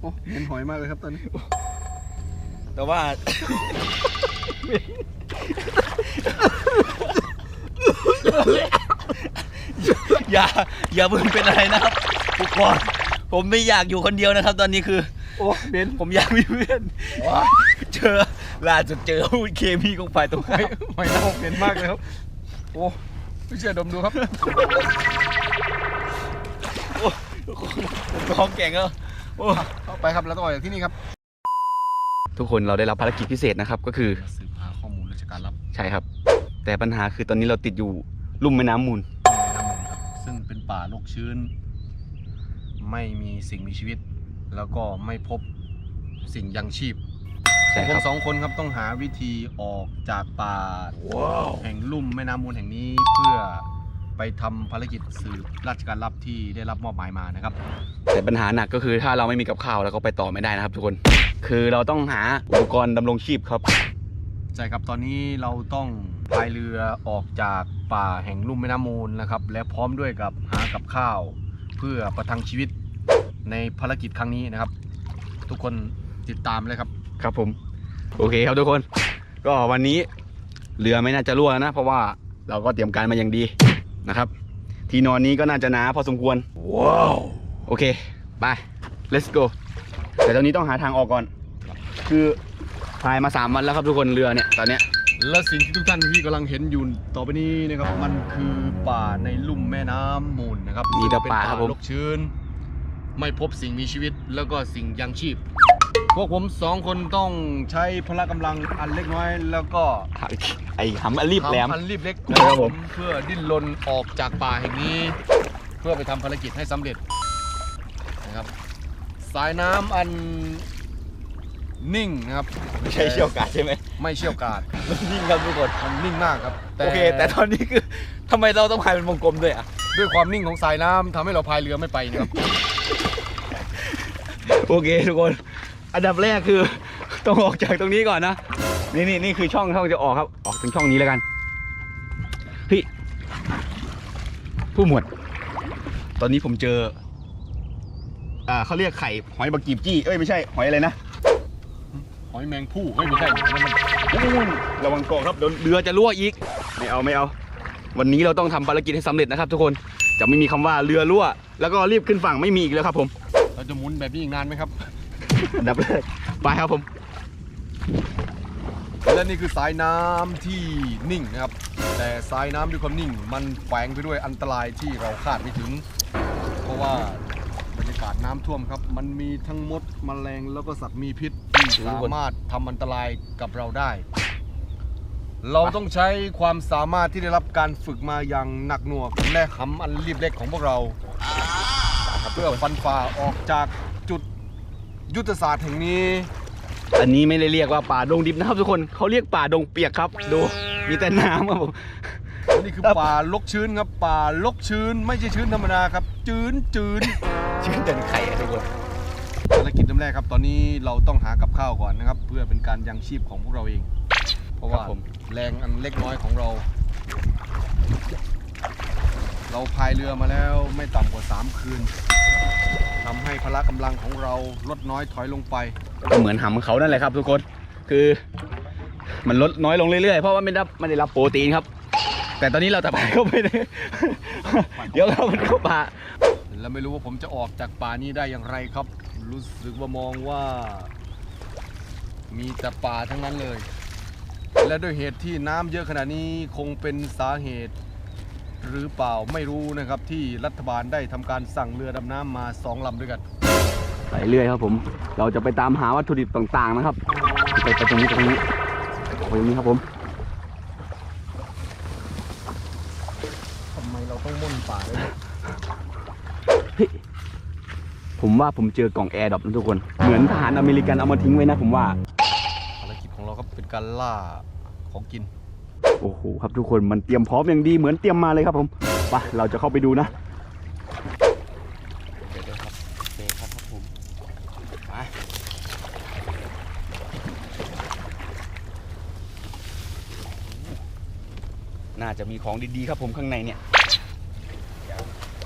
โอ้เห็นหอยมากเลยครับตอนนี้ แต่ว่า อย่า อย่าเพิ่งเป็นอะไรนะครับทุกคนผมไม่อยากอยู่คนเดียวนะครับ ตอนนี้คือ โอ้เบนผมอยากมีเพื่อนเจอล่าสุดเจออาวุธเคมีของฝ่ายตรงข้ามหอยเน่าเบนมากเลยครับ โอ้ไม่เชื่อดมดูครับท้องแก่งแล้ว โอ้เข้าไปครับแล้วต้องออกจากที่นี่ครับ ทุกคนเราได้รับภารกิจพิเศษนะครับ ก็คือสืบหาข้อมูลราชการลับใช่ครับ แต่ปัญหาคือตอนนี้เราติดอยู่ลุ่มแม่น้ำมูลน้ำมันครับซึ่งเป็นป่าโรคชื้น ไม่มีสิ่งมีชีวิต แล้วก็ไม่พบสิ่งยังชีพ ใช่ผคมรับสองคนครับต้องหาวิธีออกจากป่าแห่งลุ่มแม่น้ำมูลแห่งนี้เพื่อ ไปทำภารกิจสืบราชการลับที่ได้รับมอบหมายมานะครับ แต่ปัญหาหนักก็คือถ้าเราไม่มีกับข้าวเราก็ไปต่อไม่ได้นะครับทุกคน คือเราต้องหาอุปกรณ์ดำรงชีพครับใช่ครับตอนนี้เราต้องพายเรือออกจากป่าแห่งลุ่มแม่น้ำมูลนะครับ และพร้อมด้วยกับหากับข้าว เพื่อประทังชีวิตในภารกิจครั้งนี้นะครับ ทุกคนติดตามเลยครับครับผม โอเคครับทุกคน ก็วันนี้เรือไม่น่าจะรั่วแล้วนะ เพราะว่าเราก็เตรียมการมาอย่างดี นะครับ ที่นอนนี้ก็น่าจะหนาพอสมควร ว้าว โอเค ไป let's go แต่ตอนนี้ต้องหาทางออกก่อน คือพายมาสามวันแล้วครับทุกคนเรือเนี่ยตอนเนี้ยและสิ่งที่ทุกท่านที่กำลังเห็นอยู่ต่อไปนี้นะครับ มันคือป่าในลุ่มแม่น้ำมูลนะครับมีแต่ซึ่งเป็นป่าครับผม รกชื้น ไม่พบสิ่งมีชีวิตแล้วก็สิ่งยังชีพ พวกผมสองคนต้องใช้พละกำลังอันเล็กน้อย แล้วก็ไอ้หำอันรีบแหลม ทำอันรีบเล็กนะครับผม เพื่อดิ้นรนออกจากป่าแห่งนี้ เพื่อไปทำภารกิจให้สำเร็จนะครับ สายน้ำอันนิ่งนะครับไม่ใช่เชี่ยวกาดใช่ไหมไม่เชี่ยวกาดมันนิ่งครับทุกคน มันนิ่งมากครับ โอเค แต่ตอนนี้คือทำไมเราต้องพายเป็นวงกลมด้วยอะ ด้วยความนิ่งของสายน้ำทำให้เราพายเรือไม่ไปนะครับ โอเคทุกคน อันดับแรกคือ ต้องออกจากตรงนี้ก่อนนะ นี่นี่นี่คือช่องช่องจะออกครับ ออกถึงช่องนี้แล้วกันพี่ผู้หมวด ตอนนี้ผมเจอ อ่าเขาเรียกไข่หอยบะกีบจี้ เอ้ยไม่ใช่หอยอะไรนะ หอยแมงผู้ไม่ใช่นั่นมันนู่นระวังเกาะครับเดี๋ยวเรือจะรั่วอีก ไม่เอาไม่เอา วันนี้เราต้องทำภารกิจให้สำเร็จนะครับ ทุกคน จะไม่มีคำว่าเรือรั่ว แล้วก็รีบขึ้นฝั่งไม่มีอีกแล้วครับผม เราจะหมุนแบบนี้อีกนานไหมครับ อันดับแรกไปครับผม และนี่คือสายน้ำที่นิ่งนะครับ แต่สายน้ำด้วยความนิ่ง มันแฝงไปด้วยอันตรายที่เราคาดไม่ถึง เพราะว่าบรรยากาศน้ำท่วมครับ มันมีทั้งมดแมลงแล้วก็สัตว์มีพิษที่สามารถทำอันตรายกับเราได้ เราต้องใช้ความสามารถที่ได้รับการฝึกมาอย่างหนักหน่วงและหำอันรีบเล็กของพวกเรา เพื่อฟันฝ่าออกจาก ยุทธศาสตร์แห่งนี้ อันนี้ไม่ได้เรียกว่าป่าดงดิบนะครับทุกคนเขาเรียกป่าดงเปียกครับ ดูมีแต่น้ำครับผมนี่คือป่าลกชื้นครับป่าลกชื้นไม่ใช่ชื้นธรรมดาครับ จืนจืนชื่อเดินไข่อะทุกคนภารกิจเริ่มแรกครับ ตอนนี้เราต้องหากับข้าวก่อนนะครับ เพื่อเป็นการยังชีพของพวกเราเอง เพราะว่าครับผมแรงอันเล็กน้อยของเรา เราพายเรือมาแล้วไม่ต่ำกว่า 3 คืน ทำให้พละกำลังของเราลดน้อยถอยลงไป ก็เหมือนหำเขานั่นแหละครับ ทุกคนคือมันลดน้อยลงเรื่อยๆเพราะว่าไม่ได้ไม่ได้รับโปรตีนครับ แต่ตอนนี้เราจะไปเข้าไปเลยเดี๋ยวเรามันเข้าป่าแล้วไม่รู้ว่าผมจะออกจากป่านี้ได้อย่างไรครับ รู้สึกว่ามองว่า มีแต่ป่าทั้งนั้นเลย และด้วยเหตุที่น้ำเยอะขนาดนี้คงเป็นสาเหตุ หรือเปล่าไม่รู้นะครับที่รัฐบาลได้ทำการสั่งเรือดำน้ำมาสองลำด้วยกัน ไปเรื่อยครับผม เราจะไปตามหาวัตถุดิบต่างๆนะครับ ไปไปตรงนี้ไปตรงนี้ไปตรงนี้ครับผม ทำไมเราต้องม่นป่าด้วยเนี่ยผมว่าผมเจอกล่องแอร์ดรอปนะทุกคน เหมือนทหารอเมริกันเอามาทิ้งไว้นะผมว่า ภารกิจของเราก็เป็นการล่าของกิน โอ้โหครับทุกคนมันเตรียมพร้อมอย่างดีเหมือนเตรียมมาเลยครับผมไปเราจะเข้าไปดูนะน่าจะมีของดีๆครับผมข้างในเนี่ยเดี๋ยว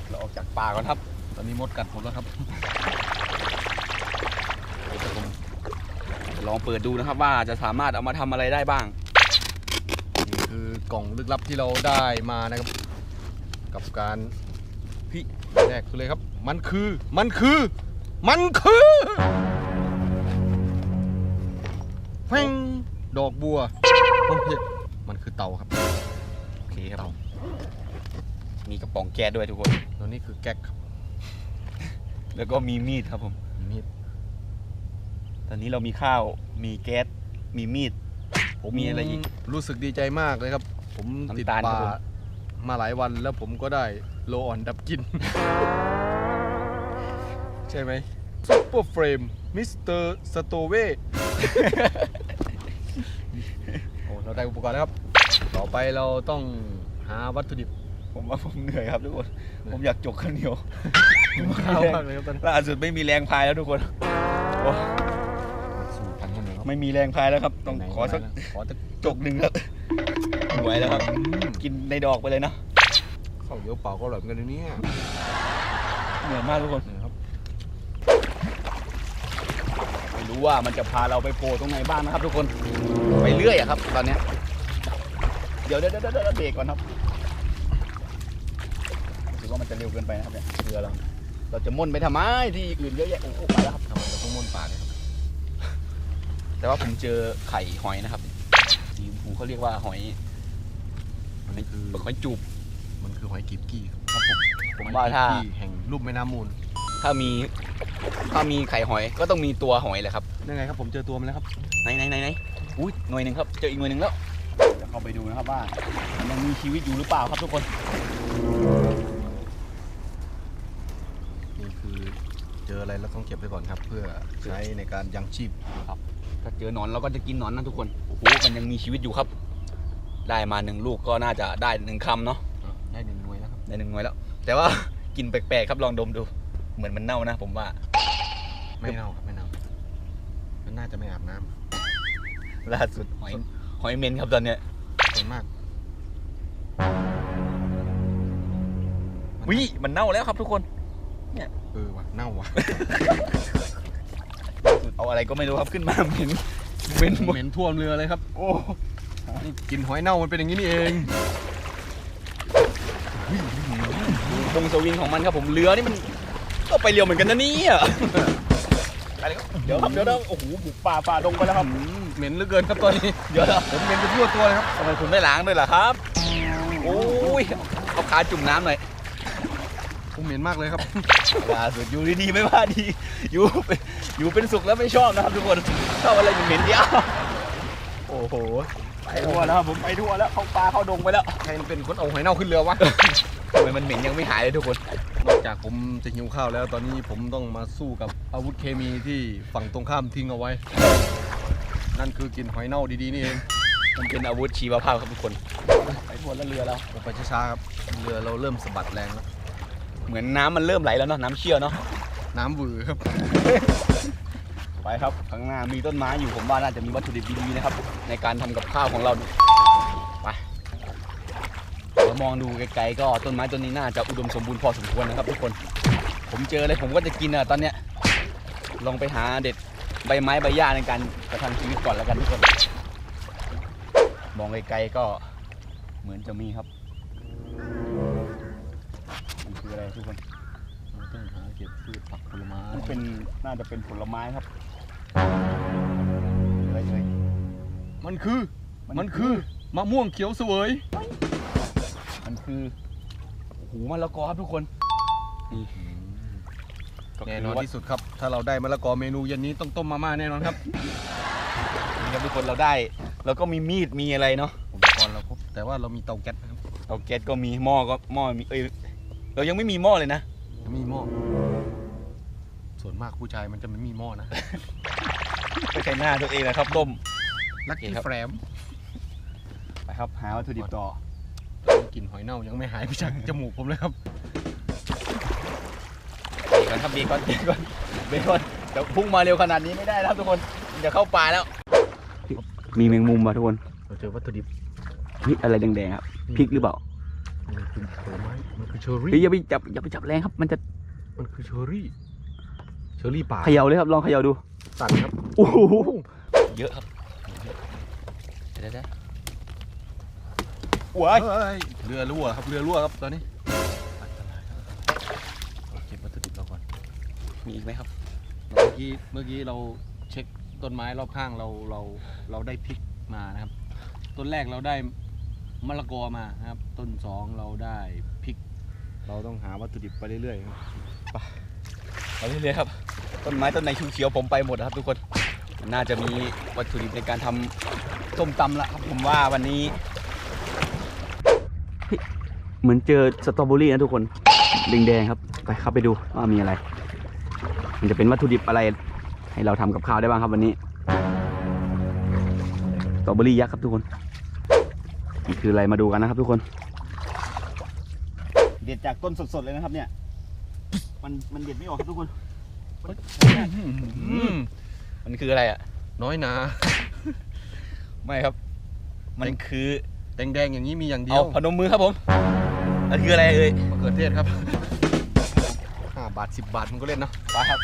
เราออกจากป่าก่อนครับ ตอนนี้มดกัดผมแล้วครับลองเปิดดูนะครับว่าจะสามารถเอามาทำอะไรได้บ้าง คือกล่องลึกลับที่เราได้มานะครับ กับการพี่แรกคือเลยครับ มันคือมันคือ มันคือแฟงดอกบัวโอ้ยมันคือเตาครับโอเคครับผมมีกระป๋องแก๊สด้วยทุกคนแล้วนี่คือแก๊กครับ แล้วก็มีมีดครับผมมีดตอนนี้เรามีข้าวมีแก๊สมีมีด ผมมีอะไรอีก รู้สึกดีใจมากเลยครับ ผมติดน้ำตาลป่าครับผม มาหลายวันแล้วผมก็ได้โลอ่อนดับกลิน ใช่ไหมซุปเปอร์เฟรมมิสเตอร์สโตเวโอ้เราได้อุปกรณ์แล้วครับ ต่อไปเราต้องหาวัตถุดิบ ผมว่าผมเหนื่อยครับทุกคน ผมอยากจกข้าวเหนียวข้าวมากเลยครับตอนนี้ล่าสุดไม่มีแรงพายแล้วทุกคนโอ้ ไม่มีแรงพายแล้วครับ ต้องไหนๆขอสักขอสักจกหนึ่งครับไม่ไหวแล้วครับอืมกินในดอกไปเลยเนาะข้าวเหนียวเปล่าก็อร่อยเหมือนกันนะเนี่ยเหนื่อยมากทุกคนนี่ครับไม่รู้ว่ามันจะพาเราไปโผล่ตรงไหนบ้างนะครับ ทุกคนไปเรื่อยอะครับ ตอนเนี้ยเดี๋ยวเดี๋ยวเดี๋ยวเดี๋ยวเบรกก่อนครับรู้สึกว่ามันจะเร็วเกินไปนะครับเนี่ยเรือเราเราจะม่นไปทำไมที่อื่นเยอะแยะโอ้โหไปแล้วครับทำไมเราต้องม่วนป่าเนี่ยครับ แต่ว่าผมเจอไข่หอยนะครับสีชมพูเขาเรียกว่าหอยมันคือหอยจูบมันคือหอยกีบกี้ครับครับผมผมว่าถ้า หอยกีบกี้แห่งรูปแม่น้ำมูลถ้ามี ถ้ามีไข่หอยก็ต้องมีตัวหอยแหละครับยังไงครับผมเจอตัวมันแล้วครับไหนไหนไหนไหนอุ้ยหน่วยหนึ่งครับ เจออีกหน่วยหนึ่งแล้วเดี๋ยวเข้าไปดูนะครับว่ามันยังมีชีวิตอยู่หรือเปล่าครับทุกคน นี่คือเจออะไรเราต้องเก็บไว้ก่อนครับ เพื่อใช้ในการยังชีพ ถ้าเจอหนอนเราก็จะกินหนอนนะทุกคนโอ้โหมันยังมีชีวิตอยู่ครับ ได้มาหนึ่งลูกก็น่าจะได้หนึ่งคำเนาะได้หนึ่งหน่วยแล้วครับได้หนึ่งหน่วยแล้ว แต่ว่ากินแปลกๆครับลองดมดู เหมือนมันเน่านะ ผมว่า ไม่เน่าครับไม่เน่ามันน่าจะไม่อาบน้ำล่าสุดหอยหอยเมนครับตอนเนี้ยส่วนมากวิมันเน่าแล้วครับทุกคน เออว่ะเน่าว่ะล่าสุด เอาอะไรก็ไม่รู้ครับขึ้นมาเหม็นเหม็นหมดเหม็นท่วมเรือเลยครับ โอ้นี่กินหอยเน่ามันเป็นอย่างนี้นี่เองวงสวิงของมันครับผมเรือนี่มันก็ไปเร็วเหมือนกันนะเนี่ยไปเลยครับเดี๋ยวครับเดี๋ยวนะโอ้โหบุกป่าฝ่าดงไปแล้วครับอืมเหม็นเหลือเกินครับตอนนี้เดี๋ยวนะผมเหม็นไปทั่วตัวเลยครับทำไมคุณไม่ล้างด้วยล่ะครับโอ้ยเอาขาจุ่มน้ำหน่อย ผมเหม็นมากเลยครับล่าสุดอยู่ดีๆไม่ว่าดี อยู่เป็นอยู่เป็นสุขแล้วไม่ชอบนะครับทุกคนชอบอะไรเหม็นๆเดียวโอ้โหไปทั่วแล้วครับผมไปทั่วแล้วเข้าป่าเข้าดงไปแล้วใครเป็นคนเอาหอยเน่าขึ้นเรือวะทำไมมันเหม็นยังไม่หายเลยทุกคน นอกจากผมจะหิวข้าวแล้ว ตอนนี้ผมต้องมาสู้กับอาวุธเคมีที่ฝั่งตรงข้ามทิ้งเอาไว้ นั่นคือกินหอยเน่าดีๆนี่เองมันเป็นอาวุธชีวภาพครับทุกคน ไปทั่วแล้วเรือเราไปช้าๆครับเรือเราเริ่มสะบัดแรงแล้ว เหมือนน้ำมันเริ่มไหลแล้วเนาะน้ำเชี่ยวเนาะน้ำหวือครับ ไปครับข้างหน้ามีต้นไม้อยู่ผมว่าน่าจะมีวัตถุดิบดีๆนะครับ ในการทำกับข้าวของเราไปเรามองดูไกลๆก็ต้นไม้ต้นนี้น่าจะอุดมสมบูรณ์พอสมควรนะครับทุกคน ผมเจออะไรผมก็จะกินอะตอนเนี้ยลองไปหาเด็ดใบไม้ใบหญ้าในการประทังชีวิตก่อนแล้วกันทุกคน มองไกลๆก็เหมือนจะมีครับมันคื ออะไรทุกคนเราต้องหาเก็บพืชผักผลไม้มันเป็นน่าจะเป็นผลไม้ครับอะไรเอ่ยมันคือ มันคือมะม่วงเขียวเสวย มันคือโอ้โหมะละกอครับทุกคนนี่ก็แน่คืนอนว่าที่สุดครับ ถ้าเราได้มะละกอเมนูเย็นนี้ต้องต้มมาม่าแน่นอนครับนี่ครับทุกคนเราได้แล้วก็มีมีดมีอะไรเนาะอุปกรณ์เราครบแต่ว่าเรามีเตาแก๊สนะครับเตาแก๊สก็มีหม้อก็หม้อมีเอ้ย เรายังไม่มีหม้อเลยนะ มีหม้อ ส่วนมากผู้ชายมันจะไม่มีหม้อนะไม่ใช่หน้าตัวเองนะครับต้ม ลักกี้โอเคครับแฟรมไปครับ หาวัตถุดิบต่อกลิ่นหอยเน่ายังไม่หายไปจากจมูกผมเลยครับเบรกก่อนครับเบรกก่อนเบรกก่อนเบรกก่อนเดี๋ยวพุ่งมาเร็วขนาดนี้ไม่ได้นะครับทุกคนเดี๋ยวเข้าป่าแล้ว มีแมงมุมมาทุกคน เราเจอวัตถุดิบ นี่อะไรแดงๆครับพริกหรือเปล่า มันคือผลไม้มันคือเชอร์เฮ้ยรี่ อย่าไปจับอย่าไปจับแรงครับ มันจะมันคือเชอร์รี่ เชอร์รี่ป่าเขย่าเลยครับลองเขย่าดูสั่นครับโอ้โหเยอะครับเดี๋ยวเดี๋ยวว้ายเฮ้ยเรือรั่วครับ เรือรั่วครับตอนนี้อันตรายครับเราเก็บวัตถุดิบเราก่อนมีอีกไหมครับ เมื่อกี้เมื่อกี้เราเช็คต้นไม้รอบข้างเราเราเราได้พริกมานะครับ ต้นแรกเราได้ มะละกอมานะครับ ต้นสองเราได้พริก เราต้องหาวัตถุดิบไปเรื่อยๆครับเอาเรื่อยๆครับ ต้นไม้ต้นไหนเขียวๆผมไปหมดนะครับ ทุกคนมันน่าจะมีวัตถุดิบในการทำส้มตำละครับผมว่าวันนี้เฮ้ยเหมือนเจอสตรอเบอรี่นะทุกคนแดงๆครับ ไปเข้าไปดูว่ามีอะไร มันจะเป็นวัตถุดิบอะไร ให้เราทำกับข้าวได้บ้างครับวันนี้สตรอเบอรี่ยักษ์ครับทุกคน นี่คืออะไรมาดูกันนะครับทุกคน เด็ดจากต้นสดๆเลยนะครับ เนี่ย มันมันเด็ดไม่ออกครับทุกคนอืมมันคืออะไรอะ น้อยนา ไม่ครับ มันคือแดงๆอย่างนี้มีอย่างเดียเอาวพนมมือครับผมมันคืออะไรเอ่ยมะเขือเทศครับ5บาท10บาทมันก็เล่นเนาะปลาครับ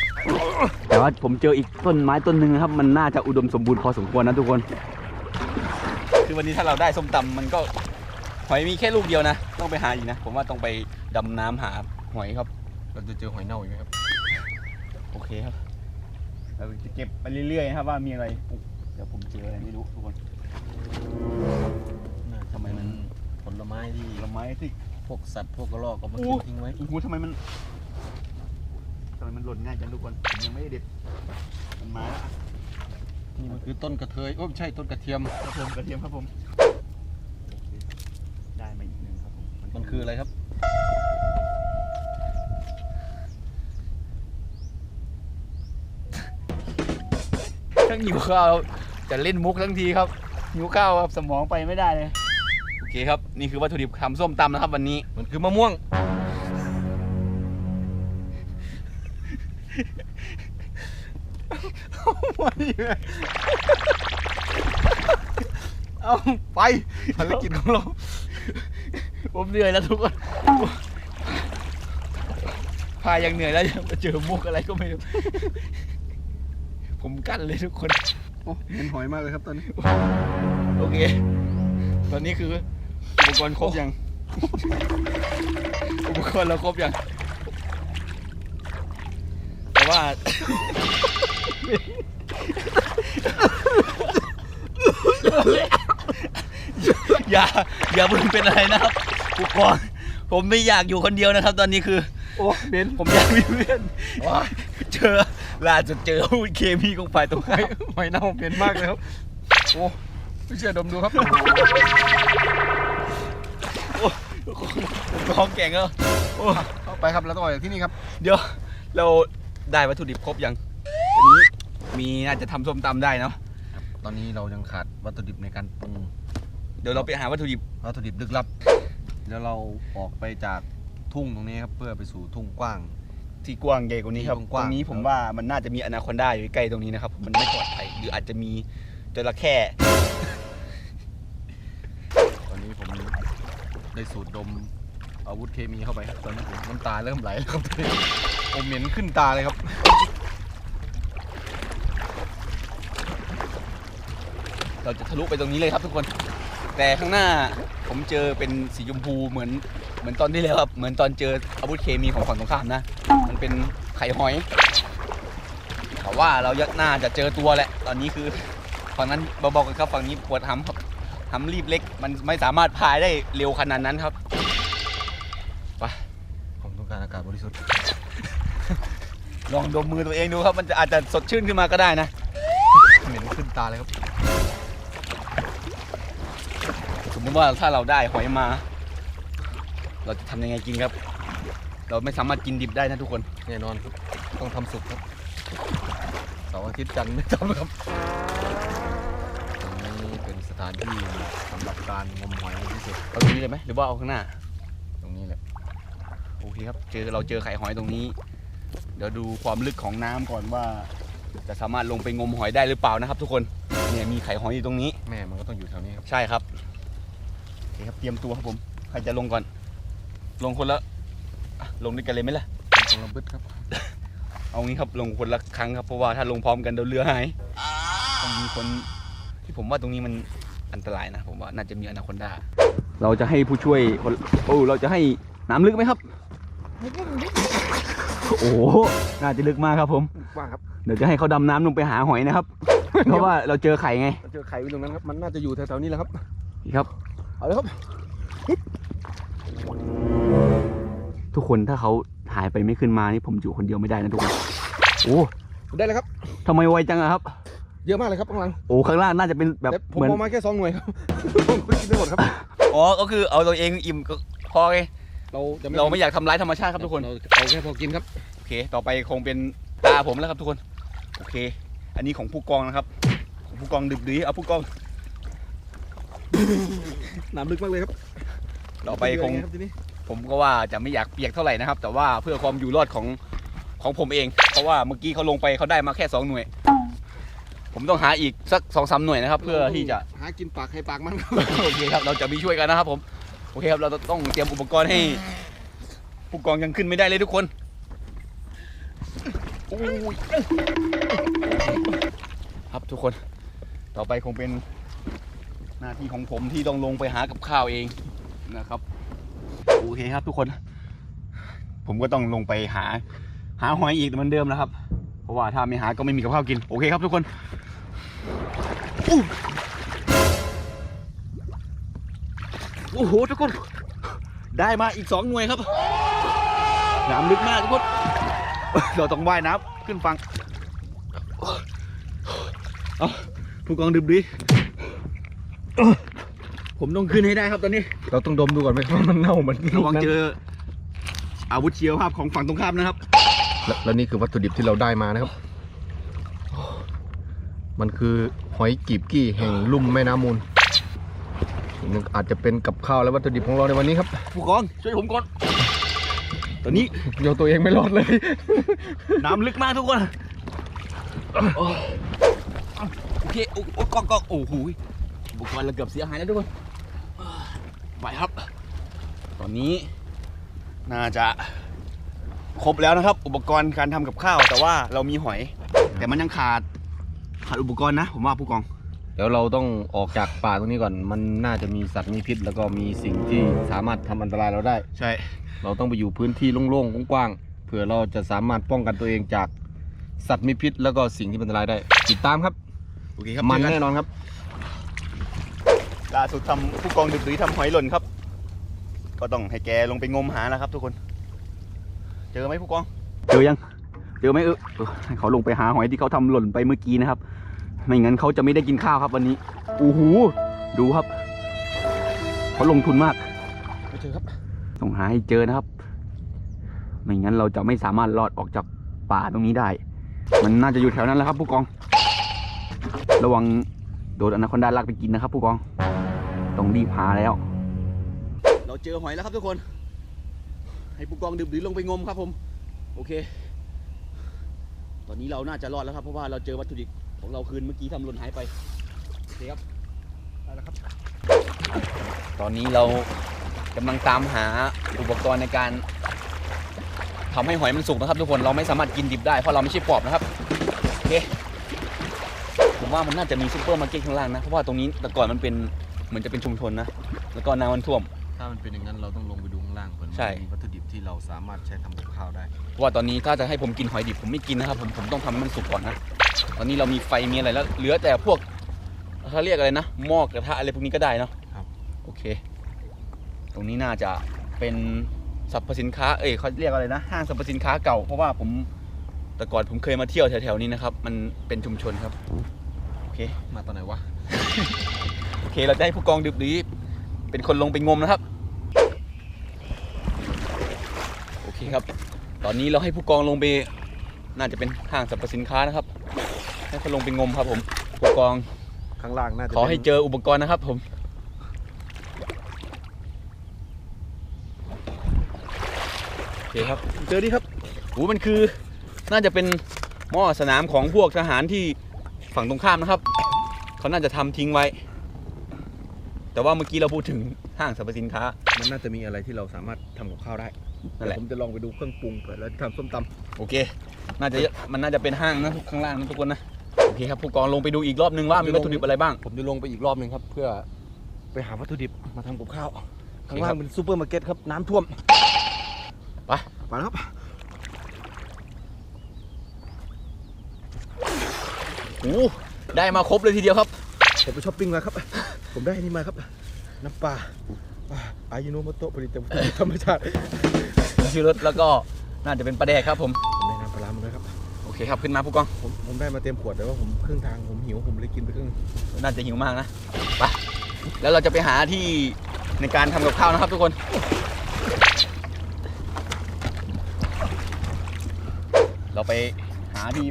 แต่ว่าผมเจออีกต้นไม้ต้นหนึ่งนะครับ มันน่าจะอุดมสมบูรณ์พอสมควรนะทุกคน คือวันนี้ถ้าเราได้ส้มตำมันก็หอยมีแค่ลูกเดียวนะ ต้องไปหาอีกนะ ผมว่าต้องไปดำน้ำหาหอยครับ เราจะเจอหอยเน่าอีกไหมครับ โอเคครับ เราจะเก็บไปเรื่อยๆนะครับว่ามีอะไรอุ๊ยเดี๋ยวผมเจออะไรไม่รู้ทุกคนทำไมมันผลไม้ที่ผลไม้ที่พวกสัตว์พวกกระรอกเอามาอู้ทิ้งทิ้งไว้โอ้โหทำไมมันทำไมมันหล่นง่ายจังทุกคนผมยังไม่ได้เด็ดมันมาแล้ว นี่มันคือต้นกระเทยโอ้ไม่ใช่ต้นกระเทียม ครับผมกระเทียมครับผมได้มาอีกหนึ่งครับผมมันคืออะไรครับ ทั้งหิวข้าวจะเล่นมุกทั้งทีครับหิวข้าวครับสมองไปไม่ได้เลย โอเคครับ นี่คือวัตถุดิบทำส้มตำนะครับวันนี้ มันคือมะม่วง มาดิเอาไปภารกิจของเรา ผมเหนื่อยแล้วทุกคนพายังเหนื่อยแล้วยังมาเจอมุกอะไรก็ไม่รู้ ผมกั้นเลยทุกคน โอ้เห็นหอยมากเลยครับตอนนี้ โอเค ตอนนี้คืออุปกรณ์ครบยัง อุปกรณ์เราครบยัง แต่ว่า อย่าอย่าเพิ่งเป็นอะไรนะครับอุปกรณ์ผมไม่อยากอยู่คนเดียวนะครับ ตอนนี้คือ โอ้เบนผมอยากมีเพื่อนเจอล่าสุดเจออาวุธเคมีของฝ่ายตรงหข้าอยมหอยเน่าเบนมากเลยครับ โอ้ไม่เชื่อดมดูครับของแก่งแล้วโอ้เข้าไปครับแล้วต่อจากที่นี่ครับ เดี๋ยวเราได้วัตถุดิบครบยังวันนี้ มีน่าจะทำส้มตำได้เนาะตอนนี้เรายังขาดวัตถุดิบในการปรุงเดี๋ยวเราไปหาวัตถุดิบวัตถุดิบลึกลับ แล้วเราออกไปจากทุ่งตรงนี้ครับเพื่อไปสู่ทุ่งกว้าง ที่กว้างใหญ่กว่านี้ครับที่ตกว้างรงนี้ผมว่ามันน่าจะมีอนาคอนดาอยู่ใกล้ตรงนี้นะครับมันไม่ปลอดภัยหรืออาจจะมีจระเข้ตอนนี้ผมได้สูดดมอาวุธเคมีเข้าไปครับตอนนี้ผมน้ำตาเริ่มไหลแล้วครับตอนนี้ผมเหม็นขึ้นตาเลยครับ เราจะทะลุไปตรงนี้เลยครับทุกคน แต่ข้างหน้าผมเจอเป็นสีชมพูเหมือนเหมือนตอนที่แล้วครับเหมือนตอนเจออาวุธเคมีของฝั่งตรงข้ามนะ มันเป็นไข่หอยแต่ว่าเรายักหน้าจะเจอตัวแหละ ตอนนี้คือฝั่งนั้นเบาๆกันครับฝั่งนี้ปวดหำครับหำรีบเล็ก มันไม่สามารถพายได้เร็วขนาดนั้นครับผมต้องการอากาศบริสุทธิ์ลองดมมือตัวเองดูครับ มันจะอาจจะสดชื่นขึ้นมาก็ได้นะเหม็นขึ้นตาเลยครับ สมมติว่าถ้าเราได้หอยมา เราจะทำยังไงกินครับ เราไม่สามารถกินดิบได้นะทุกคนแน่นอนครับต้องทำสุกครับเสาร์อาทิตย์จันทร์ไม่ทำครับตรงนี้เป็นสถานที่สำหรับการงมหอยที่สุดเอาตรงนี้เลยไหมหรือว่าเอาข้างหน้า ตรงนี้แหละโอเคครับ เจอเราเจอไข่หอยตรงนี้ เดี๋ยวดูความลึกของน้ำก่อนว่า จะสามารถลงไปงมหอยได้หรือเปล่านะครับ ทุกคนเนี่ยมีไข่หอยอยู่ตรงนี้ แม่มันก็ต้องอยู่แถวนี้ครับ ใช่ครับโอเคครับเตรียมตัวครับผม ใครจะลงก่อน ลงคนละอะลงด้วยกันเลยไหมล่ะเป็นคนละบึดครับเอางี้ครับลงคนละครั้งครับเพราะว่าถ้าลงพร้อมกันเดี๋ยวเรือหายต้องมีคนที่ผมว่าตรงนี้มันอันตรายนะผมว่าน่าจะมีอนาคอนดาเราจะให้ผู้ช่วยคนโอ้เราจะให้น้ำลึกไหมครับ โอ้โหน่าจะลึกมากครับผม ว่างครับเดี๋ยวจะให้เขาดำน้ำลงไปหาหอยนะครับ เพราะว่าเราเจอไข่ไง เราเจอไข่ไว้ตรงนั้นครับ มันน่าจะอยู่แถวๆนี้แหละครับ นี่ครับ เอาเลยครับ ทุกคนถ้าเขาหายไปไม่ขึ้นมานี่ผมอยู่คนเดียวไม่ได้นะทุกคนโอ้ได้เลยครับทำไมไวจังอะครับ เยอะมากเลยครับข้างหลังโอ้ข้างล่างน่าจะเป็นแบบแต่ผมเหมือนเอามาแค่สองหน่วยครับผมไม่กินได้หมดครับ อ๋อ ก็คือเอาตัวเองอิ่มก็พอไงเราจะเราไม่อยากทำร้ายธรรมชาติครับทุกคน เราเอาแค่พอกินครับ โอเค ต่อไปคงเป็นตาผมแล้วครับทุกคน โอเค อันนี้ของผู้กองนะครับ ของผู้กองดึบดีเอาผู้กอง น้ำลึกมากเลยครับต่อไปคงเดืนไครับทีนี้ผมก็ว่าจะไม่อยากเปียกเท่าไหร่นะครับ แต่ว่าเพื่อความอยู่รอดของของผมเอง เพราะว่าเมื่อกี้เขาลงไปเขาได้มาแค่สองหน่วย ผมต้องหาอีกสักสองสามหน่วยนะครับ เพื่อที่จะ หากินปากให้ปากมันครับโอเคครับเราจะมีช่วยกันนะครับผมโอเคครับเราต้องเตรียมอุปกรณ์ให้ ผู้กองยังขึ้นไม่ได้เลยทุกคนอุ้ยครับทุกคน ต่อไปคงเป็น หน้าที่ของผมที่ต้องลงไปหากับข้าวเองนะครับ โอเคครับทุกคน ผมก็ต้องลงไปหา หาหอยอีกเหมือนเดิมนะครับ เพราะว่าถ้าไม่หาก็ไม่มีกับข้าวกิน โอเคครับทุกคนโอ้โหทุกคน ได้มาอีกสองหน่วยครับน้ำลึกมากทุกคนเราต้องว่ายน้ำขึ้นฝั่งเอาผู้กองดื่มดี ผมต้องขึ้นให้ได้ครับตอนนี้ เราต้องดมดูก่อนไหมครับว่ามันเน่าเหมือนระวังเจอ อาวุธเชียวภาพของฝั่งตรงข้ามนะครับ และและนี่คือวัตถุดิบที่เราได้มานะครับ มันคือหอยกีบกี้แห่งลุ่มแม่น้ำมูลอีกหนึ่งอาจจะเป็นกับข้าวและวัตถุดิบของเราในวันนี้ครับ ผู้กองช่วยผมก่อน ตอนนี้โยตัวเองไม่รอดเลย น้ำลึกมากทุกคน โอเค โอ้โอ้กล้องกล้องโอ้โหอุ ปกรณ์เราเกือบเสียหายแล้วทุกคนไปครับ ตอนนี้น่าจะครบแล้วนะครับ อุปกรณ์การทำกับข้าว แต่ว่าเรามีหอย แต่มันยังขาดขาดอุปกรณ์นะ ผมว่าผู้กอง เดี๋ยวเราต้องออกจากป่าตรงนี้ก่อน มันน่าจะมีสัตว์มีพิษ แล้วก็มีสิ่งที่สามารถทำอันตรายเราได้ ใช่ เราต้องไปอยู่พื้นที่โล่งๆกว้างๆเผื่อเราจะสามารถป้องกันตัวเองจากสัตว์มีพิษ แล้วก็สิ่งที่เป็นอันตรายได้ ติดตามครับโอเคครับมันเจอกัแน่นอนครับ ล่าสุดทำผู้กองดึกดือทำหอยหล่นครับ ก็ต้องให้แกลงไปงมหาแล้วครับทุกคน เจอไหมผู้กอง เจอยัง เจอไหมเออเออให้เขาลงไปหาหอยที่เขาทำหล่นไปเมื่อกี้นะครับ ไม่งั้นเขาจะไม่ได้กินข้าวครับวันนี้โอ้โหดูครับ เขาลงทุนมากไม่เจอครับ ต้องหาให้เจอนะครับ ไม่งั้นเราจะไม่สามารถรอดออกจากป่าตรงนี้ได้ มันน่าจะอยู่แถวนั้นแหละครับผู้กอง ระวัง โดนอนาคอนดาลากไปกินนะครับผู้กอง ต้องรีบหาแล้ว เราเจอหอยแล้วครับทุกคน ให้ผู้กองดื่มดือลงไปงมครับผม โอเค ตอนนี้เราน่าจะรอดแล้วครับเพราะว่าเราเจอวัตถุดิบของเราคืนเมื่อกี้ทำหล่นหายไปโอเคครับได้แล้วครับ ตอนนี้เรากำลังตามหาอุปกรณ์ในการทำให้หอยมันสุกนะครับ ทุกคนเราไม่สามารถกินดิบได้เพราะเราไม่ใช่ปอบนะครับโอเค ผมว่ามันน่าจะมีซูเปอร์มาร์เก็ตข้างล่างนะเพราะว่าตรงนี้แต่ก่อนมันเป็นเหมือนจะเป็นชุมชนนะแล้วก็น้ำมันท่วม ถ้ามันเป็นอย่างนั้นเราต้องลงไปดูข้างล่างเผื่อมันใช่ มีวัตถุดิบที่เราสามารถใช้ทำกับข้าวได้ เพราะว่าตอนนี้ถ้าจะให้ผมกินหอยดิบผมไม่กินนะครับผมผมต้องทำให้มันสุกก่อนนะตอนนี้เรามีไฟมีอะไรแล้ว เหลือแต่พวกเขาเรียกอะไรนะหม้อกระทะอะไรพวกนี้ก็ได้เนาะครับ โอเค ตรงนี้น่าจะเป็นสรรพสินค้าเอ้ยเขาเรียกอะไรนะห้างสรรพสินค้าเก่าเพราะว่าผมแต่ก่อนผมเคยมาเที่ยวแถวๆนี้นะครับ มันเป็นชุมชนครับโอ เคมาตอนไหนวะ โอเค เราจะให้ผู้กองดึบดีเป็นคนลงไปงมนะครับ โอเคครับ ตอนนี้เราให้ผู้กองลงไป น่าจะเป็นห้างสรรพสินค้านะครับ ให้เขาลงไปงมครับผม ผู้กองข้างล่างน่าจะขอให้ป็นเจออุปกรณ์นะครับผม โอเคครับ เจอดีครับโอ้มันคือ น่าจะเป็นหม้อสนามของพวกทหารที่ ฝั่งตรงข้ามนะครับ เขาน่าจะทำทิ้งไว้ แต่ว่าเมื่อกี้เราพูดถึงห้างสรรพสินค้า มันน่าจะมีอะไรที่เราสามารถทำกับข้าวได้นั่นแหละเดี๋ยวผมจะลองไปดูเครื่องปรุงเผื่อแล้วทำส้มตำโอเค น่าจะมันน่าจะเป็นห้างนะทุกข้างล่างนะทุกคนนะโอเคครับผู้กองลงไปดูอีกรอบนึงว่ามีวัตถุดิบอะไรบ้างผมจะลงไปอีกรอบหนึ่งครับ เพื่อไปหาวัตถุดิบมาทำกับข้าว ข้างครัล่างบเป็นซูเปอร์มาร์เก็ตครับ น้ำท่วมไป ไปแล้วครับ โอ้ได้มาครบเลยทีเดียวครับผมไปช้อปปิ้งมาครับ ผมได้อันนี่มาครับ น้ำปลาอ่าอายุโนโมโตะผลิตจากธรรมชาติชื่อรถแล้วก็น่าจะเป็นปลาแดกครับผมผมได้น้ำปลาร้ามาด้วยครับโอเคครับขึ้นมาผู้กองผมผมได้มาเต็มขวดแต่ว่าผมครึ่งทางผมหิวผมเลยกินไปครึ่งน่าจะหิวมากนะไปแล้วเราจะไปหาที่ในการทำกับข้าวนะครับทุกคนเราไปหา ที่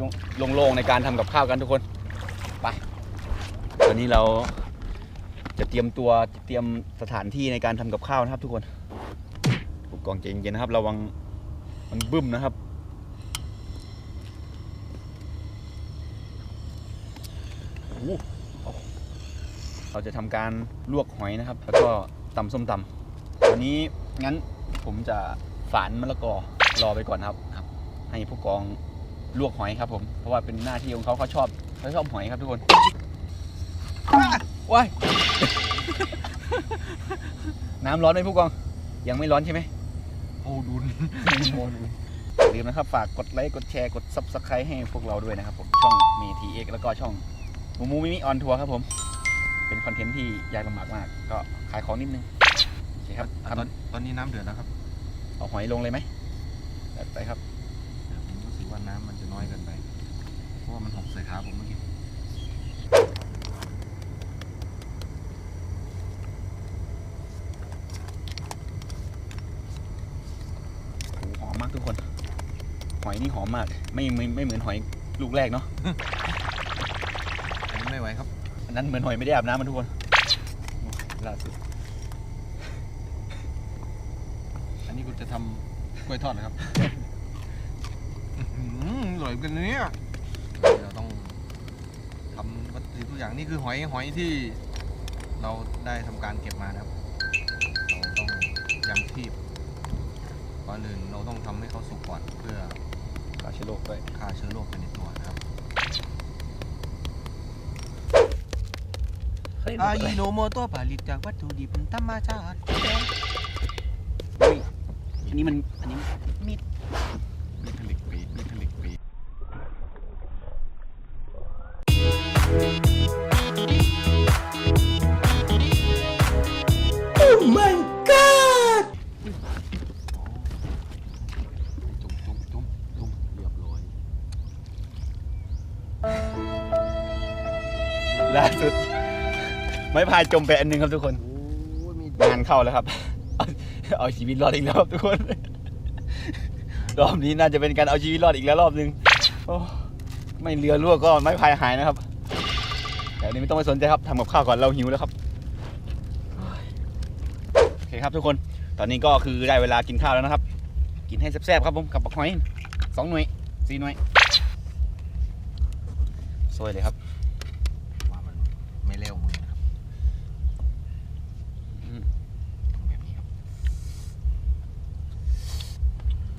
โล่งๆในการทำกับข้าวกันทุกคนไปตอนนี้เราจะเตรียมตัวเตรียมสถานที่ในการทำกับข้าวนะครับ ทุกคนผู้กองใจเย็นๆนะครับ ระวังมันบึ้มนะครับเราจะทำการลวกหอยนะครับ แล้วก็ตำส้มตำวันนี้งั้นผมจะฝานมะละกอรอไปก่อนครับครับให้ผู้กอง ลวกหอยครับผม เพราะว่าเป็นหน้าที่ของเขาเขาชอบเขาชอบหอยครับทุกคนว้ายน้ำร้อนไหมผู้กอง ยังไม่ร้อนใช่ไหมโอ้ดุนอย่าลืมนะครับ ฝากกดไลค์ กดแชร์ กด subscribe ให้พวกเราด้วยนะครับผม ช่องมีทีเอ็กแล้วก็ช่องมูมูมิมิออนทัวร์ครับผม เป็นคอนเทนต์ที่ยากลำบากมาก ก็ขายของนิดนึง โอเคครับตอนตอนนี้น้ำเดือดแล้วครับ เอาหอยลงเลยไหมจัดไปครับผมรู้สึกว่าน้ำมันจะน้ อยเกินไป เพราะว่ามันหกใส่ขาผมเมื่อกี้โอ้โหหอมมากทุกคน หอยนี่หอมมาก ไม่ไม่ไม่เหมือนหอยลูกแรกเนาะอันนี้ไม่ไหวครับ อันนั้นเหมือนหอยไม่ได้อาบน้ำมันทุกคนโอ้ล่าสุด อันนี้กูจะทำกล้วยทอดนะครับอื้อหืออ ร่อยกันนะเนี่ยเราต้องทำวัตถุดิบทุกอย่างนี่คือหอยหอยที่ เราได้ทำการเก็บมานะครับ เราต้องยังชีพก่อนอื่นเราต้องทำให้เขาสุกก่อนเพื่อกาเชอโลกด้วยฆ่าเชื้อโรคไปในตัวนะครับอายิโนโมโตะผลิตจากวัตถุดิบธรรมชาติอุ้ยอันนี้มันอันนี้ ไม่พายจมไปอันหนึงครับทุกคนโอ้ยมีงานเข้าแล้วครับเอาเอาชีวิตรอดอีกแล้วครับทุกคน รอบนี้น่าจะเป็นการเอาชีวิตรอดอีกแล้วรอบนึงโอ้ไม่เรือรั่วก็ไม่พายหายนะครับ แต่อันนี้ไม่ต้องไปสนใจครับทำกับข้าวก่อนเราหิวแล้วครับโอเคครับทุกคนตอนนี้ก็คือได้เวลากินข้าวแล้วนะครับ กินให้แซ่บๆครับผมกับปักหอยสองหน่วยสี่หน่วยสวยเลยครับ ว่ามันไม่เร็วมือนะครับ อืม ต้องแบบนี้ครับ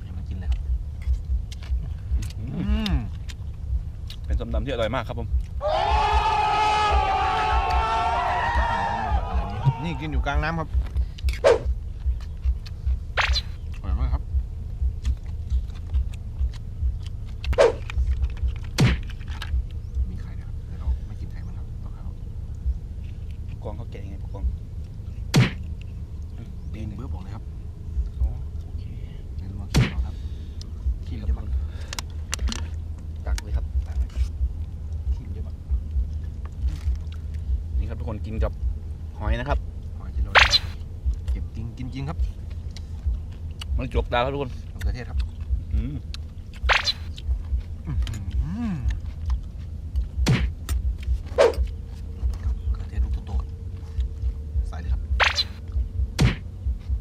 ให้มันกินเลยครับ อืม เป็นส้มตำที่อร่อยมากครับผม นี่กินอยู่กลางน้ำครับอร่อยมากครับ มีไข่นะครับแต่เราไม่กินไข่มันครับต้องเอา กองเขาแกะยังไงกอง ตีนเบื้อบอกเลยครับ อ๋อโอเค ไม่รู้ว่าขี้เราครับขี้มันเยอะมาก ตักเลยครับ ตักเลยครับขี้มันเยอะมาก นี่ครับทุกคนกินกับหอยนะครับ หอยที่เราได้เก็บจ ริงกินจริงครับ มันจกดาวครับทุกคนมะเขือเทศครับ อืม อืมครับมะเขือเทศลูกโตๆครับใส่เลยครับ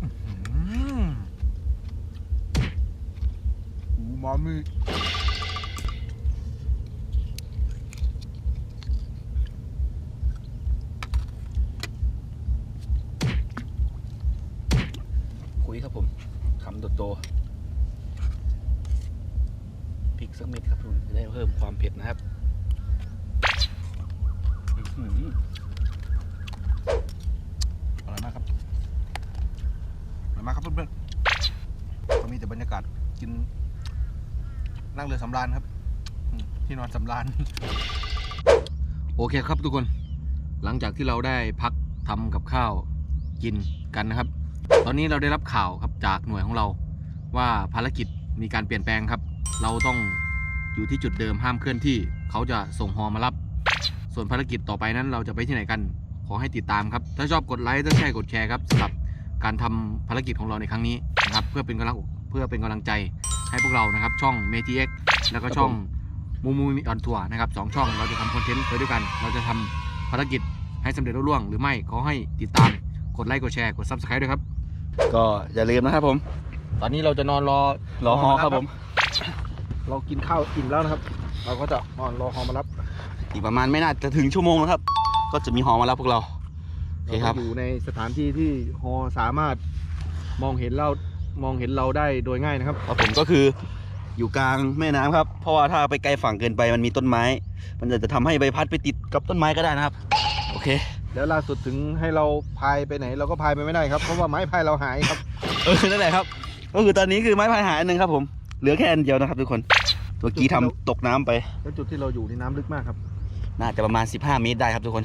อืมอูมามิ คุยครับผมคำโตๆพริกสักเม็ดครับทุกคนจะได้เพิ่มความเผ็ดนะครับ นั่งเรือสำราญครับที่นอนสำราญโอเคครับทุกคน หลังจากที่เราได้พักทำกับข้าวกินกันนะครับ ตอนนี้เราได้รับข่าวครับจากหน่วยของเรา ว่าภารกิจมีการเปลี่ยนแปลงครับ เราต้องอยู่ที่จุดเดิมห้ามเคลื่อนที่ เขาจะส่งฮอมารับ ส่วนภารกิจต่อไปนั้นเราจะไปที่ไหนกัน ขอให้ติดตามครับ ถ้าชอบกดไลค์ถ้าใช่กดแชร์ครับสำหรับการทำภารกิจของเราในครั้งนี้นะครับ เพื่อเป็นกำลังเพื่อเป็นกำลังใจให้พวกเรานะครับ ช่อง m e t x แล้วก็ช่องมูมูมิออนทัวร์นะครับสองช่องเราจะทำคอนเทนต์ไปด้วยกัน เราจะทำภารกิจให้สำเร็จรุ่ล่วงหรือไม่ขอให้ติดตามกดไลค์กดแชร์กด subscribe ด้วยครับ ก็อย่าลืมนะครับผม ตอนนี้เราจะนอนรอรอฮอครับผม เรากินข้าวอิ่มแล้วนะครับ เราก็จะนอนรอฮอมารับอีกประมาณไม่น่าจะถึงชั่วโมงนะครับ ก็จะมีฮอมารับพวกเรา โอเคครับาก็อยู่ในสถานที่ที่ฮอสามารถมองเห็นเรามองเห็นเราได้โดยง่ายนะครับ ครับผมก็คือ อยู่กลางแม่น้ำครับ เพราะว่าถ้าไปไกลฝั่งเกินไปมันมีต้นไม้ มันจะจะทำให้ใบพัดไปติดกับต้นไม้ก็ได้นะครับ โอเค แล้วล่าสุดถึงให้เราพายไปไหน เราก็พายไปไม่ได้ครับ เพราะว่าไม้พายเราหายครับ เออ นั่นแหละครับ ก็คือตอนนี้คือไม้พายหายอันหนึ่งครับผม เหลือแค่อันเดียวนะครับทุกคน เมื่อกี้ทำตกน้ำไป แล้วจุดที่เราอยู่ในน้ำลึกมากครับ น่าจะประมาณ 15 เมตรได้ครับทุกคน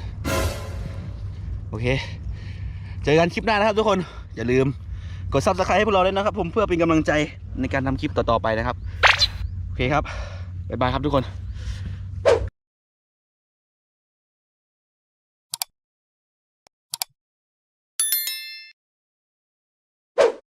โอเค เจอกันคลิปหน้านะครับทุกคน อย่าลืม กด subscribe ให้พวกเราด้วยนะครับ ผมเพื่อเป็นกำลังใจในการทำคลิปต่อๆไปนะครับ โอเคครับ บ๊ายบายครับทุกคน